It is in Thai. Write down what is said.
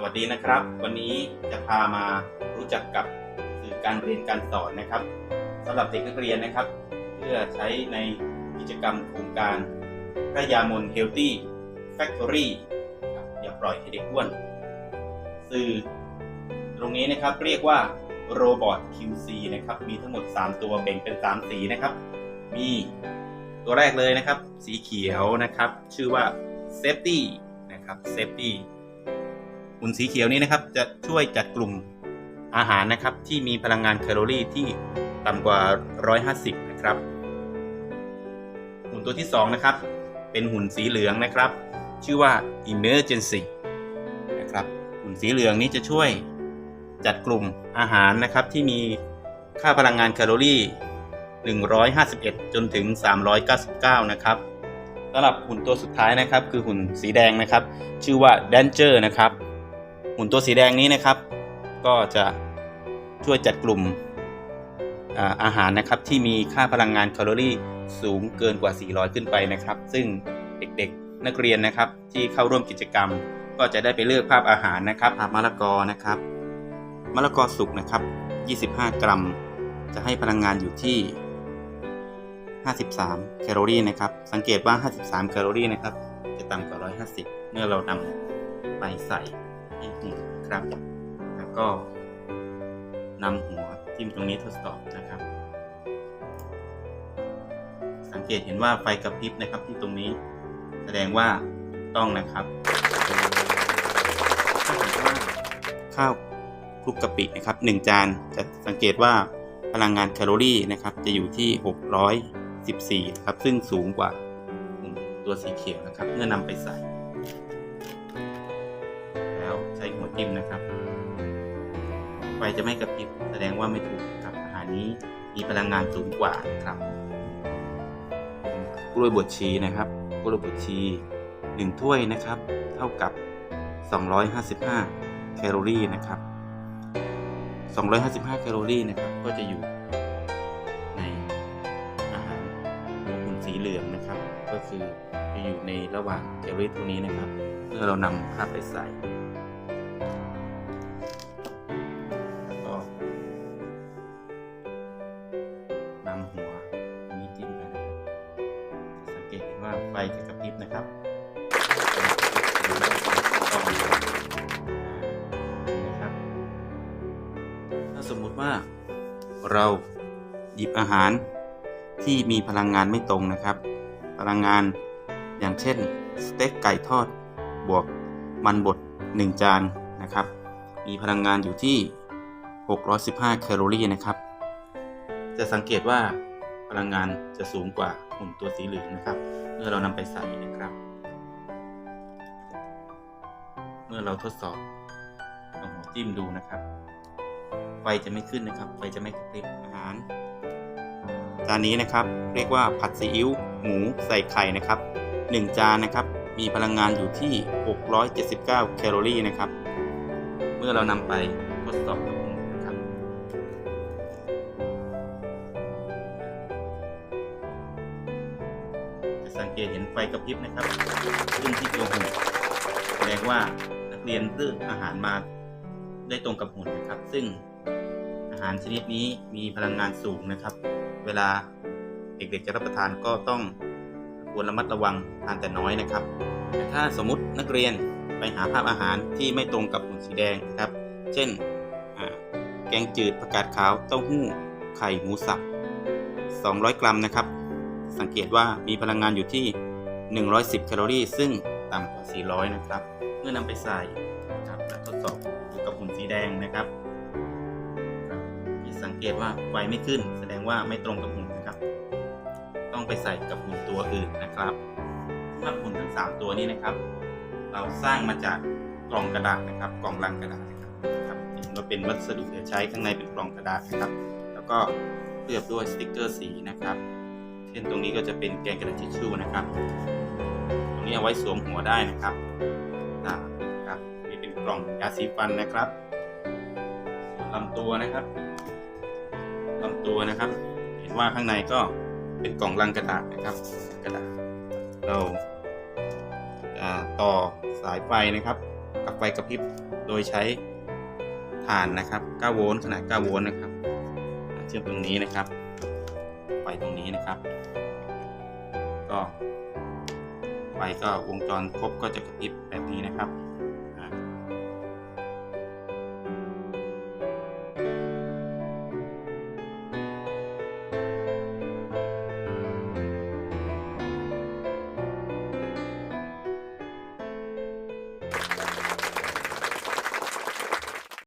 สวัสดีนะครับ วันนี้จะพามารู้จักกับสื่อการเรียนการสอนนะครับสำหรับเด็กนักเรียนนะครับ เพื่อใช้ในกิจกรรมโครงการพระยามนเฮลตี้แฟคทอรี่อย่าปล่อยให้เด็กอ้วน สื่อตรงนี้นะครับเรียกว่าโรบอท QC นะครับมีทั้งหมด 3 ตัวแบ่งเป็น 3 สีนะครับ มีตัวแรกเลยนะครับ สีเขียวนะครับ ชื่อว่า Safety นะครับ Safety หุ่นสีเขียวนี้นะครับ จะช่วยจัดกลุ่มอาหารนะครับ ที่มีพลังงานแคลอรี่ที่ต่ำกว่า 150 นะครับ หุ่นตัวที่ 2 นะครับ เป็นหุ่นสีเหลืองนะครับ ชื่อว่า Emergency นะครับ หุ่นสีเหลืองนี้จะช่วยจัดกลุ่มอาหารนะครับ ที่มีค่าพลังงานแคลอรี่ 151 จนถึง 399 นะครับสำหรับหุ่นตัวสุดท้ายนะครับ คือหุ่นสีแดงนะครับ ชื่อว่า Danger นะครับ หุ่นตัวสีแดงนี้นะครับ ก็จะช่วยจัดกลุ่มอาหารนะครับที่มีค่าพลังงานแคลอรี่สูงเกินกว่า 400 ขึ้นไปนะครับ ซึ่งเด็กๆนักเรียนนะครับ ที่เข้าร่วมกิจกรรม ก็จะได้ไปเลือกภาพอาหารนะครับมะละกอนะครับมะละกอสุกนะครับ 25 กรัม จะให้พลังงานอยู่ที่ 53 แคลอรี่นะครับ สังเกตว่า 53 แคลอรี่นะครับ จะต่ำกว่า 150 เมื่อเรานำไปใส่ ให้หุ่นนะครับ แล้วก็นำหัวจิ้มตรงนี้ทดสอบนะครับ สังเกตเห็นว่าไฟกระพริบนะครับที่ตรงนี้แสดงว่าต้องนะครับถ้าหากว่าข้าวคลุกกะปินะครับ1จานจะสังเกตว่าพลังงานแคลอรี่นะครับ จะอยู่ที่ 614นะครับซึ่งสูงกว่าตัวสีเขียวนะครับ เมื่อนำไปใส่ ใช้หัวจิ้มนะครับ ไฟจะไม่กระพริบแสดงว่าไม่ถูกครับอาหารนี้มีพลังงานสูงกว่าครับกล้วยบวชชีนะครับกล้วยบวชชีหนึ่งถ้วยนะครับ เท่ากับ 255 แคลอรี่นะครับ 255 แคลอรี่นะครับ ก็จะอยู่ในอาหารหุ่นสีเหลืองนะครับ ก็คือจะอยู่ในระหว่างแคลอรี่ตรงนี้นะครับ เมื่อเรานำภาพไปใส่ ฟจะกระพริบนะครับนะครับ ถ้าสมมุติว่าเราหยิบอาหารที่มีพลังงานไม่ตรงนะครับ พลังงานอย่างเช่นสเต็กไก่ทอดบวกมันบด 1 จานนะครับ มีพลังงานอยู่ที่ 615 แคลอรี่นะครับ จะสังเกตว่าพลังงานจะสูงกว่าหุ่นตัวสีเหลืองนะครับ เมื่อเรานำไปใส่นะครับ เมื่อเราทดสอบเอาหัวจิ้มดูนะครับ ไฟจะไม่ขึ้นนะครับ ไฟจะไม่กระพริบอาหารจานนี้นะครับเรียกว่าผัดซีอิ๊วหมูใส่ไข่นะครับ 1 จานนะครับ มีพลังงานอยู่ที่ 679 แคลอรี่นะครับ เมื่อเรานำไปทดสอบกับ สังเกตเห็นไฟกระพริบนะครับขึ้นที่ตัวหุ่นแสดงว่านักเรียนเลือกอาหารมาได้ตรงกับหุ่นนะครับ ซึ่งอาหารชนิดนี้มีพลังงานสูงนะครับ เวลาเด็กๆจะรับประทานก็ต้องควรระมัดระวังทานแต่น้อยนะครับแต่ถ้าสมมตินักเรียนไปหาภาพอาหารที่ไม่ตรงกับหุ่นสีแดงนะครับ เช่นแกงจืดผักกาดขาวเต้าหู้ไข่หมูสับ 200 กรัมนะครับ สังเกตว่ามีพลังงานอยู่ที่ 110 แคลอรี่ ซึ่งต่ำกว่า 400 นะครับ เมื่อนำไปใส่นะครับและทดสอบอยู่กับหุ่นสีแดงนะครับที่สังเกตว่าไฟไม่ขึ้น แสดงว่าไม่ตรงกับหุ่นนะครับ ต้องไปใส่กับหุ่นตัวอื่นนะครับสำหรับหุ่นทั้ง 3 ตัวนี้นะครับ เราสร้างมาจากกล่องกระดาษนะครับ กล่องลังกระดาษนะครับครับเห็นว่าเป็นวัสดุเหลือใช้ข้างในเป็นกล่องกระดาษนะครับ แล้วก็เคลือบด้วยสติกเกอร์สีนะครับ เช่นตรงนี้ก็จะเป็นแกนกระดาษทิชชู่นะครับ ตรงนี้เอาไว้สวมหัวได้นะครับอ่าครับนี่เป็นกล่องยาสีฟันนะครับส่วนลำตัวนะครับลำตัวนะครับ เห็นว่าข้างในก็เป็นกล่องลังกระดาษนะครับ กระดาษเราต่อสายไฟนะครับ กับไฟกระพริบโดยใช้ถ่านนะครับ 9 โวลต์ขนาด 9 โวลต์นะครับเชื่อมตรงนี้นะครับ ไปตรงนี้นะครับ ก็ไฟก็วงจรครบก็จะกระพริบแบบนี้นะครับ